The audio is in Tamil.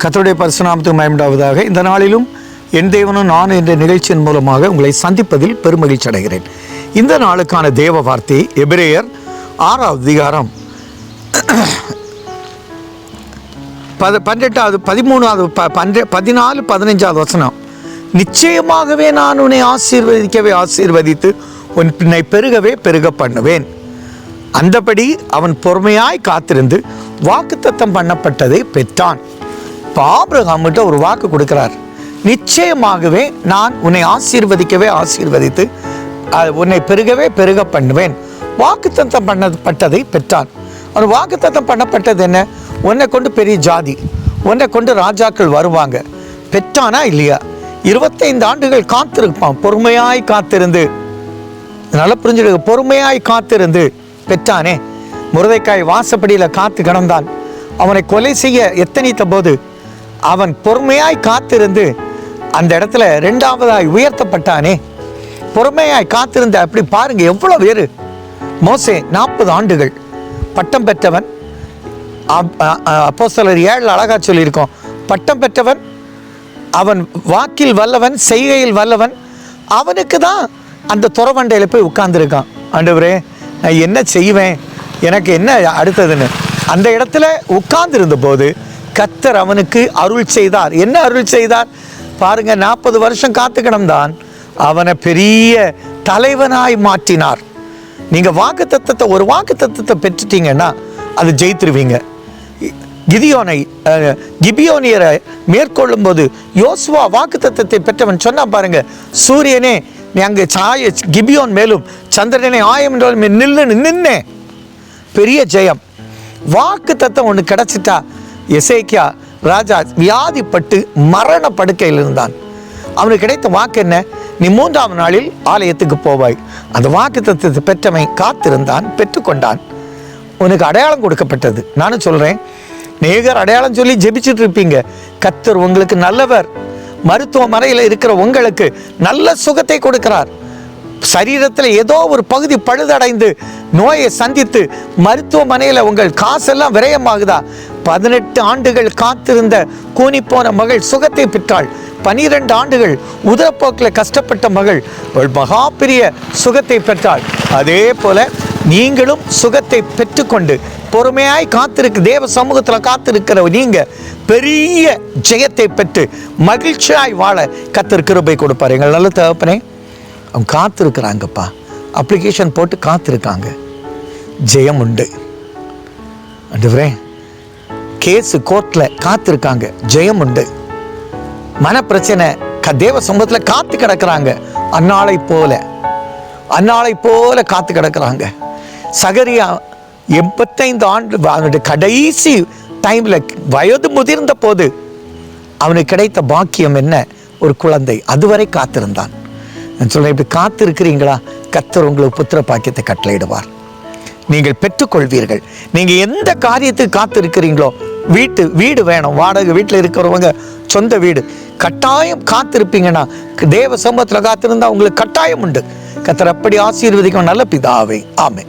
கத்தருடைய பரிசுநாமத்துக்கு மயமுண்டாவதாக இந்த நாளிலும் என் தேவனும் நான் என்ற நிகழ்ச்சியின் மூலமாக உங்களை சந்திப்பதில் பெருமகிழ்ச்சி அடைகிறேன். இந்த நாளுக்கான தேவ வார்த்தை எபிரேயர் ஆறாவது அதிகாரம். பத பன்னெண்டாவது பதிமூணாவது ப பன்ற பதினாலு பதினஞ்சாவது வசனம். நிச்சயமாகவே நான் உன்னை ஆசீர்வதிக்கவே ஆசீர்வதித்து உன் பின்னை பெருகவே பெருக பண்ணுவேன். அந்தபடி அவன் பொறுமையாய் காத்திருந்து வாக்குத்தத்தம் பண்ணப்பட்டதை பெற்றான். இப்போ ஆபிரகாம்கிட்ட ஒரு வாக்கு கொடுக்குறார். நிச்சயமாகவே நான் உன்னை ஆசீர்வதிக்கவே ஆசீர்வதித்து உன்னை பெருகவே பெருக பண்ணுவேன். வாக்குத்தத்தம் பண்ணப்பட்டதை பெற்றான். அந்த வாக்குத்தத்தம் பண்ணப்பட்டது என்ன? உன்னை கொண்டு பெரிய ஜாதி உன்னை கொண்டு ராஜாக்கள் வருவாங்க. பெற்றானா இல்லையா? இருபத்தைந்து ஆண்டுகள் காத்திருப்பான். பொறுமையாய் காத்திருந்து. நல்லா புரிஞ்சுடுங்க பொறுமையாய் காத்திருந்து பெற்றானே. முருதைக்காய் வாசப்படியில் காத்து கிடந்தான். அவனை கொலை செய்ய எத்தனித்த போது அவன் பொறுமையாய் காத்திருந்து அந்த இடத்துல ரெண்டாவதாய் உயர்த்தப்பட்டானே. பொறுமையாய் காத்திருந்த அப்படி பாருங்க எவ்வளோ பேர்? மோசே நாற்பது ஆண்டுகள் பட்டம் பெற்றவன். அப்போ சிலர் ஏழு அழகா சொல்லியிருக்கோம். பட்டம் பெற்றவன் அவன் வாக்கில் வல்லவன் செய்கையில் வல்லவன் அவனுக்கு தான் அந்த துறவண்டையில் போய் உட்கார்ந்துருக்கான். ஆண்டவரே நான் என்ன செய்வேன்? எனக்கு என்ன அடுத்ததுன்னு? அந்த இடத்துல உட்கார்ந்திருந்த போது கத்தர் அவனுக்கு அருள் செய்தார். என்ன அருள் செய்தார்? பாருங்க நாற்பது வருஷம் காத்து கிடந்தான் அவனை பெரிய தலைவனாய் மாற்றினார். நீங்க வாக்கு தத்தத்தை ஒரு வாக்கு தத்தத்தை பெற்றுட்டீங்கன்னா அது ஜெயித்துருவீங்க. கிதியோனை கிபியோனியரை மேற்கொள்ளும் போது யோசுவா வாக்கு தத்தத்தை பெற்றவன் சொன்னா பாருங்க சூரியனே நீ அங்கே சாய கிபியோன் மேலும் சந்திரனை ஆயம் என்றாலும் நின்று நின்னே பெரிய ஜெயம். வாக்கு தத்துவம் ஒன்று கிடைச்சிட்டா எசேக்கியா ராஜா வியாதிப்பட்டு மரண படுக்கையில் இருந்தான் அவனுக்கு கிடைத்த வாக்கு என்ன? நீ மூன்றாம் நாளில் ஆலயத்துக்கு போவாய். அந்த வாக்கு தத்துவத்தை பெற்றவன் காத்திருந்தான் பெற்றுக்கொண்டான். உனக்கு அடையாளம் கொடுக்கப்பட்டது. நானும் சொல்கிறேன் நேகர் அடையாளம் சொல்லி ஜெபிச்சுட்டு இருப்பீங்க. கத்தர் உங்களுக்கு நல்லவர். மருத்துவமனையில் இருக்கிற உங்களுக்கு நல்ல சுகத்தை கொடுக்கிறார். சரீரத்தில் ஏதோ ஒரு பகுதி பழுதடைந்து நோயை சந்தித்து மருத்துவமனையில் உங்கள் காசெல்லாம் விரயமாகுதா? பதினெட்டு ஆண்டுகள் காத்திருந்த கூனிப்போன மகள் சுகத்தை பெற்றாள். பனிரெண்டு ஆண்டுகள் உதரப்போக்கில் கஷ்டப்பட்ட மகள் ஒரு மகா பெரிய சுகத்தை பெற்றாள். அதே போல நீங்களும் சுகத்தை பெற்றுக்கொண்டு பொறுமையாய் காத்திருக்கு தேவ சமூகத்தில் காத்திருக்கிற நீங்க பெரிய ஜெயத்தை பெற்று மகிழ்ச்சியாய் வாழ கத்திருக்கிறபை கொடுப்பாரு. எங்கள் நல்ல தகப்பனே அவங்க காத்திருக்கிறாங்கப்பா. அப்ளிகேஷன் போட்டு காத்திருக்காங்க. ஜெயம் உண்டு. அண்டவரே கேஸு கோர்ட்டில் காத்திருக்காங்க. ஜெயம் உண்டு. மனப்பிரச்சனை க தேவ சமூகத்தில் காத்து கிடக்குறாங்க. அன்னாளை போல. அன்னாளை போல காத்து கிடக்குறாங்க. சகரியா எண்பத்தைந்து ஆண்டு அவனுடைய கடைசி டைமில் வயது முதிர்ந்த போது அவனுக்கு கிடைத்த பாக்கியம் என்ன? ஒரு குழந்தை. அதுவரை காத்திருந்தான். நான் இப்படி காத்திருக்கிறீங்களா? கத்தர் உங்களுக்கு புத்திர பாக்கியத்தை கட்டளையிடுவார். நீங்கள் பெற்றுக்கொள்வீர்கள். நீங்கள் எந்த காரியத்துக்கு காத்திருக்கிறீங்களோ வீட்டு வீடு வேணும் வாடகை வீட்டில் இருக்கிறவங்க சொந்த வீடு கட்டாயம் காத்திருப்பீங்கன்னா தேவ சமூகத்தில் காத்திருந்தா உங்களுக்கு கட்டாயம் உண்டு. கத்தர் அப்படி ஆசீர்வதிக்கும் நல்ல பிதாவே. ஆமே